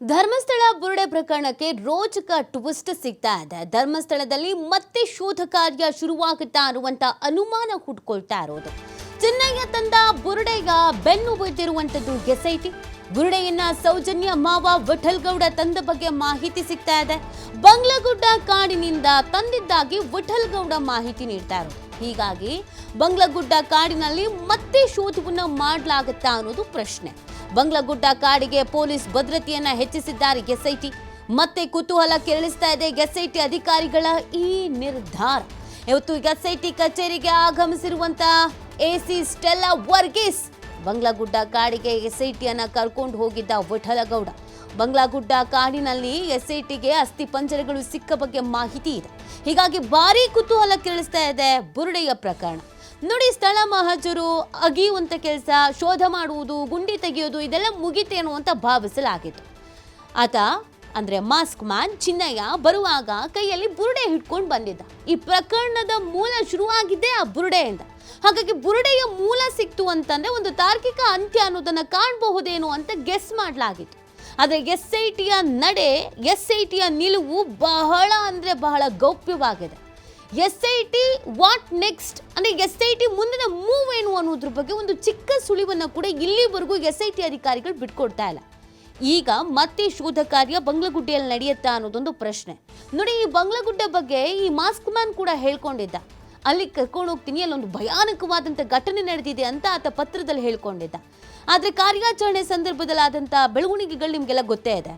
ಧರ್ಮಸ್ಥಳ ಬುರುಡೆ ಪ್ರಕರಣಕ್ಕೆ ರೋಚಕ ಟ್ವಿಸ್ಟ್ ಸಿಗ್ತಾ ಇದೆ. ಧರ್ಮಸ್ಥಳದಲ್ಲಿ ಮತ್ತೆ ಶೋಧ ಕಾರ್ಯ ಶುರುವಾಗುತ್ತಾ ಇರುವಂತ ಅನುಮಾನ ಹುಟ್ಕೊಳ್ತಾ ಇರೋದು. ಚೆನ್ನೈಯ ತಂದ ಬುರುಡೆಗ ಬೆನ್ನು ಬಿದ್ದಿರುವಂತದ್ದು ಎಸ್ಐಟಿ. ಬುರುಡೆಯನ್ನ ಸೌಜನ್ಯ ಮಾವ ವಿಠಲ್ಗೌಡ ತಂದ ಬಗ್ಗೆ ಮಾಹಿತಿ ಸಿಗ್ತಾ ಇದೆ. ಬಂಗ್ಲಗುಡ್ಡ ಕಾಡಿನಿಂದ ತಂದಿದ್ದಾಗಿ ವಿಠಲ್ಗೌಡ ಮಾಹಿತಿ ನೀಡ್ತಾ ಇರೋದು. ಹೀಗಾಗಿ ಬಂಗ್ಲಗುಡ್ಡ ಕಾಡಿನಲ್ಲಿ ಮತ್ತೆ ಶೋಧವನ್ನು ಮಾಡಲಾಗುತ್ತಾ ಅನ್ನೋದು ಪ್ರಶ್ನೆ. ಬಂಗ್ಲಗುಡ್ಡ ಕಾಡಿಗೆ ಪೊಲೀಸ್ ಭದ್ರತೆಯನ್ನ ಹೆಚ್ಚಿಸಿದ್ದಾರೆ ಎಸ್ಐಟಿ. ಮತ್ತೆ ಕುತೂಹಲ ಕೆರಳಿಸ್ತಾ ಇದೆ ಎಸ್ಐಟಿ ಅಧಿಕಾರಿಗಳ ಈ ನಿರ್ಧಾರ. ಇವತ್ತು ಎಸ್ಐಟಿ ಕಚೇರಿಗೆ ಆಗಮಿಸಿರುವಂತ ಎಸಿ ಸ್ಟೆಲ್ಲಾ ವರ್ಗೀಸ್ ಬಂಗ್ಲಗುಡ್ಡ ಕಾಡಿಗೆ ಎಸ್ಐಟಿಯನ್ನ ಕರ್ಕೊಂಡು ಹೋಗಿದ್ದ ವಿಠಲಗೌಡ. ಬಂಗ್ಲಾಗುಡ್ಡ ಕಾಡಿನಲ್ಲಿ ಎಸ್ಐಟಿಗೆ ಅಸ್ಥಿ ಪಂಜರಗಳು ಸಿಕ್ಕ ಬಗ್ಗೆ ಮಾಹಿತಿ ಇದೆ. ಹೀಗಾಗಿ ಭಾರೀ ಕುತೂಹಲ ಕೇಳಿಸ್ತಾ ಇದೆ ಬುರುಡೆಯ ಪ್ರಕರಣ. ನೋಡಿ, ಸ್ಥಳ ಮಹಜರು ಅಗಿಯುವಂಥ ಕೆಲಸ, ಶೋಧ ಮಾಡುವುದು, ಗುಂಡಿ ತೆಗೆಯೋದು, ಇದೆಲ್ಲ ಮುಗಿತೇನೋ ಅಂತ ಭಾವಿಸಲಾಗಿತ್ತು. ಆತ ಅಂದ್ರೆ ಮಾಸ್ಕ್ ಮ್ಯಾನ್ ಚಿನ್ನಯ್ಯ ಬರುವಾಗ ಕೈಯಲ್ಲಿ ಬುರುಡೆ ಹಿಡ್ಕೊಂಡು ಬಂದಿದ್ದ. ಈ ಪ್ರಕರಣದ ಮೂಲ ಶುರುವಾಗಿದ್ದೇ ಆ ಬುರುಡೆಯಿಂದ ಹಾಗಾಗಿ ಬುರುಡೆಯ ಮೂಲ ಸಿಕ್ತು ಅಂತಂದರೆ ಒಂದು ತಾರ್ಕಿಕ ಅಂತ್ಯ ಅನ್ನೋದನ್ನ ಕಾಣಬಹುದೇನೋ ಅಂತ ಗೆಸ್ ಮಾಡಲಾಗಿತ್ತು. ಆದರೆ ಎಸ್ ಐ ಟಿಯ ನಡೆ, ಎಸ್ ಐ ಟಿಯ ನಿಲುವು ಬಹಳ ಅಂದ್ರೆ ಬಹಳ ಗೌಪ್ಯವಾಗಿದೆ. S I T what next ಅಂದ್ರೆ ಎಸ್ ಐ ಟಿ ಮುಂದಿನ ಮೂವ್ ಏನು ಅನ್ನೋದ್ರ ಬಗ್ಗೆ ಒಂದು ಚಿಕ್ಕ ಸುಳಿವನ್ನು ಕೂಡ ಇಲ್ಲಿವರೆಗೂ ಎಸ್ ಐ ಟಿ ಅಧಿಕಾರಿಗಳು ಬಿಟ್ಕೊಡ್ತಾ ಇಲ್ಲ. ಈಗ ಮತ್ತೆ ಶೋಧ ಕಾರ್ಯ ಬಂಗ್ಲಗುಡ್ಡೆಯಲ್ಲಿ ನಡೆಯುತ್ತಾ ಅನ್ನೋದೊಂದು ಪ್ರಶ್ನೆ. ನೋಡಿ, ಈ ಬಂಗ್ಲಗುಡ್ಡೆ ಬಗ್ಗೆ ಈ ಮಾಸ್ಕ್ ಮ್ಯಾನ್ ಕೂಡ ಹೇಳ್ಕೊಂಡಿದ್ದ. ಅಲ್ಲಿ ಕರ್ಕೊಂಡು ಹೋಗ್ತೀನಿ, ಅಲ್ಲೊಂದು ಭಯಾನಕವಾದಂಥ ಘಟನೆ ನಡೆದಿದೆ ಅಂತ ಆತ ಪತ್ರದಲ್ಲಿ ಹೇಳ್ಕೊಂಡಿದ್ದ. ಆದರೆ ಕಾರ್ಯಾಚರಣೆ ಸಂದರ್ಭದಲ್ಲಿ ಆದಂಥ ಬೆಳವಣಿಗೆಗಳು ನಿಮಗೆಲ್ಲ ಗೊತ್ತೇ ಇದೆ.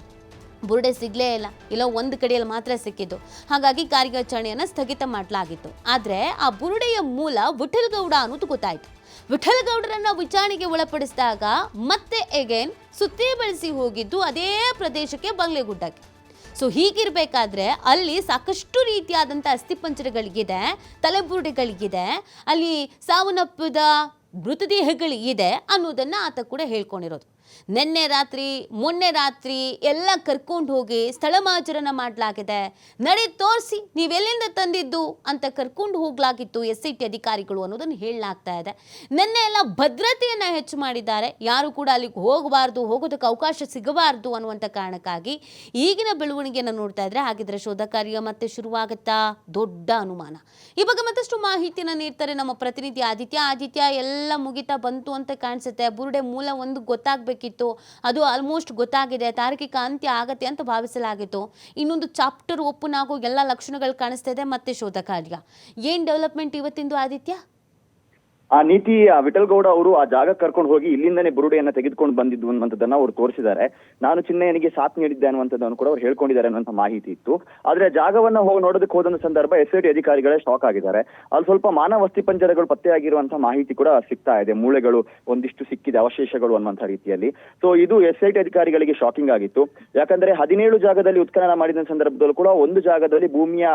ಬುರುಡೆ ಸಿಗ್ಲೇ ಇಲ್ಲ. ಇಲ್ಲ ಒಂದು ಕಡೆಯಲ್ಲಿ ಮಾತ್ರ ಸಿಕ್ಕಿದ್ದು. ಹಾಗಾಗಿ ಕಾರ್ಯಾಚರಣೆಯನ್ನು ಸ್ಥಗಿತ ಮಾಡಲಾಗಿತ್ತು. ಆದರೆ ಆ ಬುರುಡೆಯ ಮೂಲ ವಿಠಲ್ಗೌಡ ಅನ್ನೋದು ಗೊತ್ತಾಯಿತು. ವಿಠಲ್ಗೌಡರನ್ನು ವಿಚಾರಣೆಗೆ ಒಳಪಡಿಸಿದಾಗ ಮತ್ತೆ ಎಗೇನ್ ಸುತ್ತಿ ಬಳಸಿ ಹೋಗಿದ್ದು ಅದೇ ಪ್ರದೇಶಕ್ಕೆ ಬಂಗ್ಲೆಗುಡ್ಡಕ್ಕೆ. ಸೊ ಹೀಗಿರಬೇಕಾದ್ರೆ ಅಲ್ಲಿ ಸಾಕಷ್ಟು ರೀತಿಯಾದಂಥ ಅಸ್ಥಿಪಂಜರಗಳಿಗಿದೆ ತಲೆಬುರುಡೆಗಳಿಗಿದೆ, ಅಲ್ಲಿ ಸಾವನ್ನಪ್ಪಿದ ಮೃತದೇಹಗಳಿಗಿದೆ ಅನ್ನೋದನ್ನು ಆತ ಕೂಡ ಹೇಳ್ಕೊಂಡಿರೋದು. ನಿನ್ನೆ ರಾತ್ರಿ, ಮೊನ್ನೆ ರಾತ್ರಿ ಎಲ್ಲ ಕರ್ಕೊಂಡು ಹೋಗಿ ಸ್ಥಳ ಮಾಜರನ ಮಾಡಲಾಗಿದೆ. ನಡೆ ತೋರಿಸಿ, ನೀವೆಲ್ಲಿಂದ ತಂದಿದ್ದು ಅಂತ ಕರ್ಕೊಂಡು ಹೋಗ್ಲಾಗಿತ್ತು ಎಸ್ ಐ ಟಿ ಅಧಿಕಾರಿಗಳು ಅನ್ನೋದನ್ನು ಹೇಳಲಾಗ್ತಾ ಇದೆ. ನಿನ್ನೆ ಎಲ್ಲ ಭದ್ರತೆಯನ್ನ ಹೆಚ್ಚು ಮಾಡಿದ್ದಾರೆ. ಯಾರು ಕೂಡ ಅಲ್ಲಿಗೆ ಹೋಗಬಾರ್ದು, ಹೋಗೋದಕ್ಕೆ ಅವಕಾಶ ಸಿಗಬಾರ್ದು ಅನ್ನುವಂಥ ಕಾರಣಕ್ಕಾಗಿ ಈಗಿನ ಬೆಳವಣಿಗೆಯನ್ನು ನೋಡ್ತಾ ಇದ್ರೆ ಹಾಗಿದ್ರೆ ಶೋಧ ಕಾರ್ಯ ಮತ್ತೆ ಶುರುವಾಗುತ್ತಾ? ದೊಡ್ಡ ಅನುಮಾನ. ಈ ಬಗ್ಗೆ ಮತ್ತಷ್ಟು ಮಾಹಿತಿನ ನೀಡ್ತಾರೆ ನಮ್ಮ ಪ್ರತಿನಿಧಿ ಆದಿತ್ಯ. ಆದಿತ್ಯ, ಎಲ್ಲ ಮುಗಿತಾ ಬಂತು ಅಂತ ಕಾಣಿಸುತ್ತೆ. ಬುರುಡೆ ಮೂಲ ಒಂದು ಗೊತ್ತಾಗಬೇಕಿತ್ತು ಅದು ಆಲ್ಮೋಸ್ಟ್ ಗೊತ್ತಾಗಿದೆ. ತಾರ್ಕಿಕ ಅಂತ್ಯ ಆಗತ್ತೆ ಅಂತ ಭಾವಿಸಲಾಗಿತ್ತು. ಇನ್ನೊಂದು ಚಾಪ್ಟರ್ ಓಪನ್ ಆಗೋ ಎಲ್ಲ ಲಕ್ಷಣಗಳು ಕಾಣಿಸ್ತಾ ಇದೆ ಮತ್ತೆ ಶೋಧ ಕಾರ್ಯ. ಏನ್ ಡೆವಲಪ್ಮೆಂಟ್ ಇವತ್ತಿಂದು, ಆದಿತ್ಯ? ಆ ನೀತಿ, ಆ ವಿಠಲ್ ಗೌಡ ಅವರು ಆ ಜಾಗ ಕರ್ಕೊಂಡು ಹೋಗಿ ಇಲ್ಲಿಂದನೇ ಬುರುಡೆಯನ್ನ ತೆಗೆದುಕೊಂಡು ಬಂದಿದ್ದು ಅನ್ನುವಂಥದ್ದನ್ನ ಅವ್ರು ತೋರಿಸಿದ್ದಾರೆ. ನಾನು ಚಿನ್ನಯ್ಯನಿಗೆ ಸಾಥ್ ನೀಡಿದ್ದೆ ಅನ್ನುವಂಥದ್ದನ್ನು ಕೂಡ ಅವ್ರು ಹೇಳ್ಕೊಂಡಿದ್ದಾರೆ ಅನ್ನುವಂಥ ಮಾಹಿತಿ ಇತ್ತು. ಆದ್ರೆ ಜಾಗವನ್ನ ಹೋಗಿ ನೋಡೋದಕ್ಕೆ ಹೋದಂತ ಸಂದರ್ಭ ಎಸ್ ಐ ಅಧಿಕಾರಿಗಳೇ ಶಾಕ್ ಆಗಿದ್ದಾರೆ. ಅಲ್ಲಿ ಸ್ವಲ್ಪ ಮಾನವ ಅಸ್ಥಿ ಪಂಜರಗಳು ಪತ್ತೆಯಾಗಿರುವಂತಹ ಮಾಹಿತಿ ಕೂಡ ಸಿಗ್ತಾ ಇದೆ. ಮೂಳೆಗಳು ಒಂದಿಷ್ಟು ಸಿಕ್ಕಿದೆ, ಅವಶೇಷಗಳು ಅನ್ನುವಂಥ ರೀತಿಯಲ್ಲಿ. ಸೊ ಇದು ಎಸ್ ಐ ಟಿ ಅಧಿಕಾರಿಗಳಿಗೆ ಶಾಕಿಂಗ್ ಆಗಿತ್ತು. ಯಾಕಂದ್ರೆ ಹದಿನೇಳು ಜಾಗದಲ್ಲಿ ಉತ್ಖನನ ಮಾಡಿದ ಸಂದರ್ಭದಲ್ಲೂ ಕೂಡ ಒಂದು ಜಾಗದಲ್ಲಿ ಭೂಮಿಯ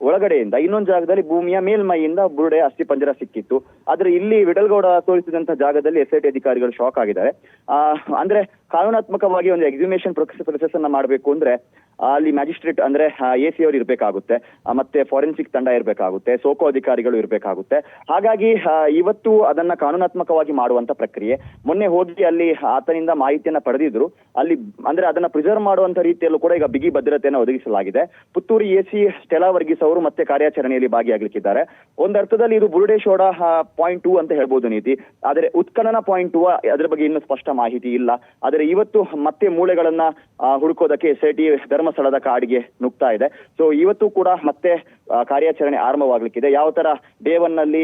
ಒಳಗಡೆಯಿಂದ, ಇನ್ನೊಂದು ಜಾಗದಲ್ಲಿ ಭೂಮಿಯ ಮೇಲ್ಮೈಯಿಂದ ಬುರುಡೆ ಅಸ್ಥಿ ಪಂಜರ ಸಿಕ್ಕಿತ್ತು. ಆದ್ರೆ ಇಲ್ಲಿ ವಿಡಲ್ಗೌಡ ತೋರಿಸಿದಂತಹ ಜಾಗದಲ್ಲಿ ಎಸ್ ಐ ಅಧಿಕಾರಿಗಳು ಶಾಕ್ ಆಗಿದ್ದಾರೆ. ಆ, ಅಂದ್ರೆ ಕಾನೂನಾತ್ಮಕವಾಗಿ ಒಂದು ಎಕ್ಸಿಮಿನೇಷನ್ ಪ್ರೊಸೆಸ್ ಅನ್ನ ಮಾಡಬೇಕು ಅಂದ್ರೆ ಅಲ್ಲಿ ಮ್ಯಾಜಿಸ್ಟ್ರೇಟ್ ಅಂದ್ರೆ ಎ ಸಿ ಅವರು ಇರಬೇಕಾಗುತ್ತೆ ಮತ್ತೆ ಫಾರೆನ್ಸಿಕ್ ತಂಡ ಇರಬೇಕಾಗುತ್ತೆ, ಸೋಕೋ ಅಧಿಕಾರಿಗಳು ಇರಬೇಕಾಗುತ್ತೆ. ಹಾಗಾಗಿ ಇವತ್ತು ಅದನ್ನ ಕಾನೂನಾತ್ಮಕವಾಗಿ ಮಾಡುವಂತ ಪ್ರಕ್ರಿಯೆ. ಮೊನ್ನೆ ಹೋಗಿ ಅಲ್ಲಿ ಆತನಿಂದ ಮಾಹಿತಿಯನ್ನ ಪಡೆದಿದ್ರು. ಅಲ್ಲಿ, ಅಂದ್ರೆ ಅದನ್ನ ಪ್ರಿಸರ್ವ್ ಮಾಡುವಂತ ರೀತಿಯಲ್ಲೂ ಕೂಡ ಈಗ ಬಿಗಿ ಭದ್ರತೆಯನ್ನು ಒದಗಿಸಲಾಗಿದೆ. ಪುತ್ತೂರು ಎ ಸಿ ಸ್ಟೆಲಾ ವರ್ಗೀಸ್ ಅವರು ಮತ್ತೆ ಕಾರ್ಯಾಚರಣೆಯಲ್ಲಿ ಭಾಗಿಯಾಗಲಿಕ್ಕಿದ್ದಾರೆ. ಒಂದರ್ಥದಲ್ಲಿ ಇದು ಬುರುಡೇಶ್ವರ ಪಾಯಿಂಟ್ ಟೂ ಅಂತ ಹೇಳ್ಬೋದು ನೀತಿ. ಆದರೆ ಉತ್ಖನನ ಪಾಯಿಂಟ್ ಟೂ ಅದ್ರ ಬಗ್ಗೆ ಇನ್ನೂ ಸ್ಪಷ್ಟ ಮಾಹಿತಿ ಇಲ್ಲ. ಆದರೆ ಇವತ್ತು ಮತ್ತೆ ಮೂಳೆಗಳನ್ನ ಹುಡುಕೋದಕ್ಕೆ ಎಸ್ ಐ ಟಿ ಧರ್ಮಸ್ಥಳದ ಕಾಡಿಗೆ ನುಗ್ತಾ ಇದೆ. ಸೊ ಇವತ್ತು ಕೂಡ ಮತ್ತೆ ಕಾರ್ಯಾಚರಣೆ ಆರಂಭವಾಗ್ಲಿಕ್ಕಿದೆ. ಯಾವ ತರ ಡೇ ಒನ್ನಲ್ಲಿ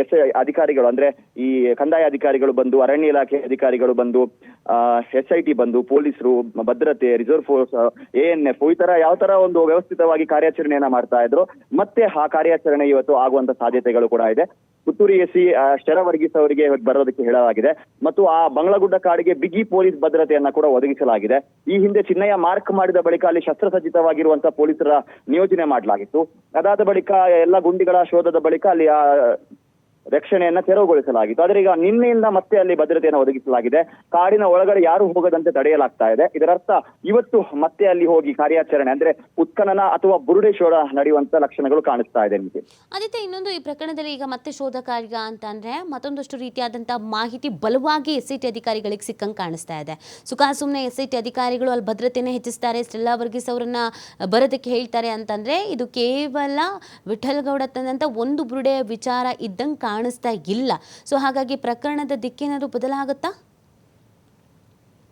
ಎಸ್, ಅಧಿಕಾರಿಗಳು, ಅಂದ್ರೆ ಈ ಕಂದಾಯ ಅಧಿಕಾರಿಗಳು ಬಂದು, ಅರಣ್ಯ ಇಲಾಖೆ ಅಧಿಕಾರಿಗಳು ಬಂದು ಎಸ್ ಐ ಟಿ ಬಂದು, ಪೊಲೀಸರು, ಭದ್ರತೆ, reserve force, A N F, ಈ ತರ ಯಾವ ತರ ಒಂದು ವ್ಯವಸ್ಥಿತವಾಗಿ ಕಾರ್ಯಾಚರಣೆಯನ್ನ ಮಾಡ್ತಾ ಇದ್ರು. ಮತ್ತೆ ಆ ಕಾರ್ಯಾಚರಣೆ ಇವತ್ತು ಆಗುವಂತ ಸಾಧ್ಯತೆಗಳು ಕೂಡ ಇದೆ. ಪುತ್ತೂರು ಎಸಿ ಶರ ವರ್ಗೀಸ್ ಅವರಿಗೆ ಬರೋದಕ್ಕೆ ಹೇಳಲಾಗಿದೆ. ಮತ್ತು ಆ ಬಂಗ್ಲಗುಡ್ಡ ಕಾಡಿಗೆ ಬಿಗಿ ಪೊಲೀಸ್ ಭದ್ರತೆಯನ್ನ ಕೂಡ ಒದಗಿಸಲಾಗಿದೆ. ಈ ಹಿಂದೆ ಚಿನ್ನಯ್ಯ ಮಾರ್ಕ್ ಮಾಡಿದ ಬಳಿಕ ಅಲ್ಲಿ ಶಸ್ತ್ರಸಜ್ಜಿತವಾಗಿರುವಂತಹ ಪೊಲೀಸರ ನಿಯೋಜನೆ ಮಾಡಲಾಗಿತ್ತು. ಅದಾದ ಬಳಿಕ ಎಲ್ಲ ಗುಂಡಿಗಳ ಶೋಧದ ಬಳಿಕ ಅಲ್ಲಿ, ಆ ರಕ್ಷಣೆಯನ್ನ ತೆರವುಗೊಳಿಸಲಾಗಿತ್ತು. ಆದ್ರೆ ಈಗ ನಿನ್ನೆಯಿಂದ ಮತ್ತೆ ಅಲ್ಲಿ ಭದ್ರತೆಯನ್ನು ಒದಗಿಸಲಾಗಿದೆ. ಕಾಡಿನ ಒಳಗಡೆ ಯಾರು ಹೋಗದಂತೆ ತಡೆಯಲಾಗ್ತಾ ಇದೆ. ಇದರರ್ಥ ಇವತ್ತು ಮತ್ತೆ ಅಲ್ಲಿ ಹೋಗಿ ಕಾರ್ಯಾಚರಣೆ, ಅಂದ್ರೆ ಉತ್ಖನನ ಅಥವಾ ಬುರುಡೆ ಶೋಧ ನಡೆಯುವಂತ ಲಕ್ಷಣಗಳು ಕಾಣಿಸ್ತಾ ಇದೆ ನಿಮಗೆ. ಆದಿತ್ಯ, ಇನ್ನೊಂದು ಈ ಪ್ರಕರಣದಲ್ಲಿ ಈಗ ಮತ್ತೆ ಶೋಧ ಕಾರ್ಯ ಅಂತ ಅಂದ್ರೆ ಮತ್ತೊಂದಷ್ಟು ರೀತಿಯಾದಂತಹ ಮಾಹಿತಿ ಬಲವಾಗಿ ಎಸ್ ಟಿ ಅಧಿಕಾರಿಗಳಿಗೆ ಸಿಕ್ಕಂಗೆ ಕಾಣಿಸ್ತಾ ಇದೆ. ಸುಖ ಸುಮ್ಮನೆ ಎಸ್ ಟಿ ಅಧಿಕಾರಿಗಳು ಅಲ್ಲಿ ಭದ್ರತೆನೇ ಹೆಚ್ಚಿಸ್ತಾರೆ, ಸ್ಟೆಲ್ಲಾ ವರ್ಗೀಸ್ ಅವರನ್ನ ಬರೋದಕ್ಕೆ ಹೇಳ್ತಾರೆ ಅಂತಂದ್ರೆ ಇದು ಕೇವಲ ವಿಠಲ್ ಗೌಡ ತಂದಂತ ಒಂದು ಬುರುಡೆಯ ವಿಚಾರ ಇದ್ದಂಗೆ ಕಾಣಿಸ್ತಾ ಇಲ್ಲ. ಸೊ ಹಾಗಾಗಿ ಪ್ರಕರಣದ ದಿಕ್ಕೇನಾದರೂ ಬದಲಾಗುತ್ತಾ?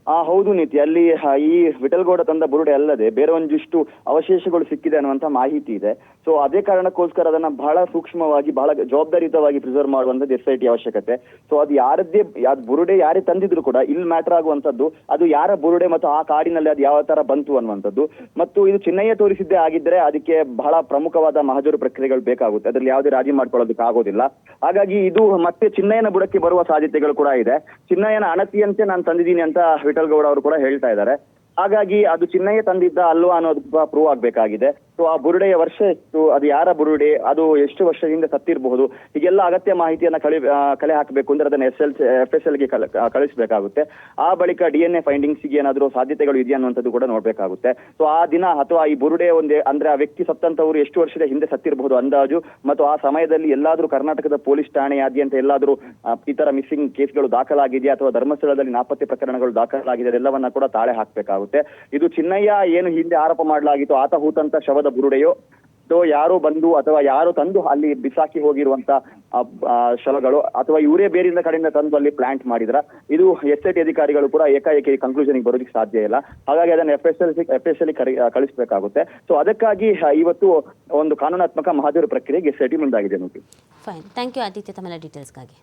ಆ, ಹೌದು ನೀತಿ ಅಲ್ಲಿ ಈ ವಿಠಲ್ಗೌಡ ತಂದ ಬುರುಡೆ ಅಲ್ಲದೆ ಬೇರೆ ಒಂದಿಷ್ಟು ಅವಶೇಷಗಳು ಸಿಕ್ಕಿದೆ ಅನ್ನುವಂತ ಮಾಹಿತಿ ಇದೆ. ಸೊ ಅದೇ ಕಾರಣಕ್ಕೋಸ್ಕರ ಅದನ್ನ ಬಹಳ ಸೂಕ್ಷ್ಮವಾಗಿ, ಬಹಳ ಜವಾಬ್ದಾರಿಯುತವಾಗಿ ಪ್ರಿಸರ್ವ್ ಮಾಡುವಂಥದ್ದು ಎಸ್ ಐ ಟಿ ಅವಶ್ಯಕತೆ. ಸೊ ಅದು ಯಾರದ್ದೇ ಯಾವ್ದು ಬುರುಡೆ ಯಾರೇ ತಂದಿದ್ರು ಕೂಡ ಇಲ್ಲಿ ಮ್ಯಾಟರ್ ಆಗುವಂತದ್ದು ಅದು ಯಾರ ಬುರುಡೆ ಮತ್ತು ಆ ಕಾಡಿನಲ್ಲಿ ಅದು ಯಾವ ತರ ಬಂತು ಅನ್ನುವಂಥದ್ದು. ಮತ್ತು ಇದು ಚಿನ್ನಯ್ಯ ತೋರಿಸಿದ್ದೇ ಆಗಿದ್ರೆ ಅದಕ್ಕೆ ಬಹಳ ಪ್ರಮುಖವಾದ ಮಹಜರು ಪ್ರಕ್ರಿಯೆಗಳು ಬೇಕಾಗುತ್ತೆ. ಅದ್ರಲ್ಲಿ ಯಾವುದೇ ರಾಜಿ ಮಾಡ್ಕೊಳ್ಳೋದಕ್ಕೆ ಆಗೋದಿಲ್ಲ. ಹಾಗಾಗಿ ಇದು ಮತ್ತೆ ಚಿನ್ನಯ್ಯನ ಬುಡಕ್ಕೆ ಬರುವ ಸಾಧ್ಯತೆಗಳು ಕೂಡ ಇದೆ. ಚಿನ್ನಯ್ಯನ ಅಣತಿಯಂತೆ ನಾನು ತಂದಿದ್ದೀನಿ ಅಂತ ಗೌಡ ಅವರು ಕೂಡ ಹೇಳ್ತಾ ಇದ್ದಾರೆ. ಹಾಗಾಗಿ ಅದು ಚಿನ್ನಯ್ಯ ತಂದಿದ್ದ ಅಲ್ವಾ ಅನ್ನೋದು ಪ್ರೂವ್ ಆಗ್ಬೇಕಾಗಿದೆ. ಸೊ ಆ ಬುರುಡೆಯ ವರ್ಷ ಎಷ್ಟು ಅದು ಯಾರ ಬುರುಡೆ? ಅದು ಎಷ್ಟು ವರ್ಷದಿಂದ ಸತ್ತಿರಬಹುದು? ಹೀಗೆಲ್ಲ ಅಗತ್ಯ ಮಾಹಿತಿಯನ್ನ ಕಳಿ ಕಲೆ ಹಾಕಬೇಕು ಅಂದ್ರೆ ಅದನ್ನ ಎಸ್ ಎಲ್ ಎಫ್ ಎಸ್ ಎಲ್ಗೆ ಕಳಿಸಬೇಕಾಗುತ್ತೆ. ಆ, ಬಳಿಕ ಡಿ ಎನ್ ಎ ಫೈಂಡಿಂಗ್ಸ್ಗೆ ಏನಾದರೂ ಸಾಧ್ಯತೆಗಳು ಇದೆಯಾ ಅನ್ನುವಂಥದ್ದು ಕೂಡ ನೋಡ್ಬೇಕಾಗುತ್ತೆ. ಸೊ ಆ ದಿನ ಅಥವಾ ಈ ಬುರುಡೆ ಒಂದೇ ಅಂದ್ರೆ ಆ ವ್ಯಕ್ತಿ ಸತ್ತಂತವರು ಎಷ್ಟು ವರ್ಷದ ಹಿಂದೆ ಸತ್ತಿರಬಹುದು ಅಂದಾಜು? ಮತ್ತು ಆ ಸಮಯದಲ್ಲಿ ಎಲ್ಲಾದರೂ ಕರ್ನಾಟಕದ ಪೊಲೀಸ್ ಠಾಣೆಯಾದ್ಯಂತ ಎಲ್ಲಾದರೂ ಇತರ ಮಿಸ್ಸಿಂಗ್ ಕೇಸ್ಗಳು ದಾಖಲಾಗಿದೆಯಾ ಅಥವಾ ಧರ್ಮಸ್ಥಳದಲ್ಲಿ ನಾಪತ್ತೆ ಪ್ರಕರಣಗಳು ದಾಖಲಾಗಿದೆ ಅದೆಲ್ಲವನ್ನ ಕೂಡ ತಾಳೆ ಹಾಕ್ಬೇಕಾಗುತ್ತೆ. ಇದು ಚಿನ್ನಯ್ಯ ಏನು ಹಿಂದೆ ಆರೋಪ ಮಾಡಲಾಗಿತ್ತು. ಆತ ಹೂತಂತ ಶವದ ಬುರುಡೆಯೋ ಅಥವಾ ಯಾರೋ ಬಂದು ಅಥವಾ ಯಾರು ತಂದು ಅಲ್ಲಿ ಬಿಸಾಕಿ ಹೋಗಿರುವಂತ ಶವಗಳು, ಅಥವಾ ಇವರೇ ಬೇರಿಂದ ಕಡೆಯಿಂದ ತಂದು ಅಲ್ಲಿ ಪ್ಲಾಂಟ್ ಮಾಡಿದ್ರ, ಇದು ಎಸ್ ಐ ಟಿ ಅಧಿಕಾರಿಗಳು ಕೂಡ ಏಕಾಏಕಿ ಕನ್ಕ್ಲೂಷನ್ಗೆ ಬರೋದಕ್ಕೆ ಸಾಧ್ಯ ಇಲ್ಲ. ಹಾಗಾಗಿ ಅದನ್ನ F S L F S L ಕಳಿಸಬೇಕಾಗುತ್ತೆ. So ಅದಕ್ಕಾಗಿ ಇವತ್ತು ಒಂದು ಕಾನೂನಾತ್ಮಕ ಮಹಾಜರು ಪ್ರಕ್ರಿಯೆಗೆ ಎಸ್ ಐ ಟಿ ಮುಂದಾಗಿದೆ ನೋಡಿ ಫೈನ್ ಥ್ಯಾಂಕ್ ಯು ಆದಿತ್ಯ ತಮ್ಮ ಡೀಟೇಲ್ಸ್ಗಾಗಿ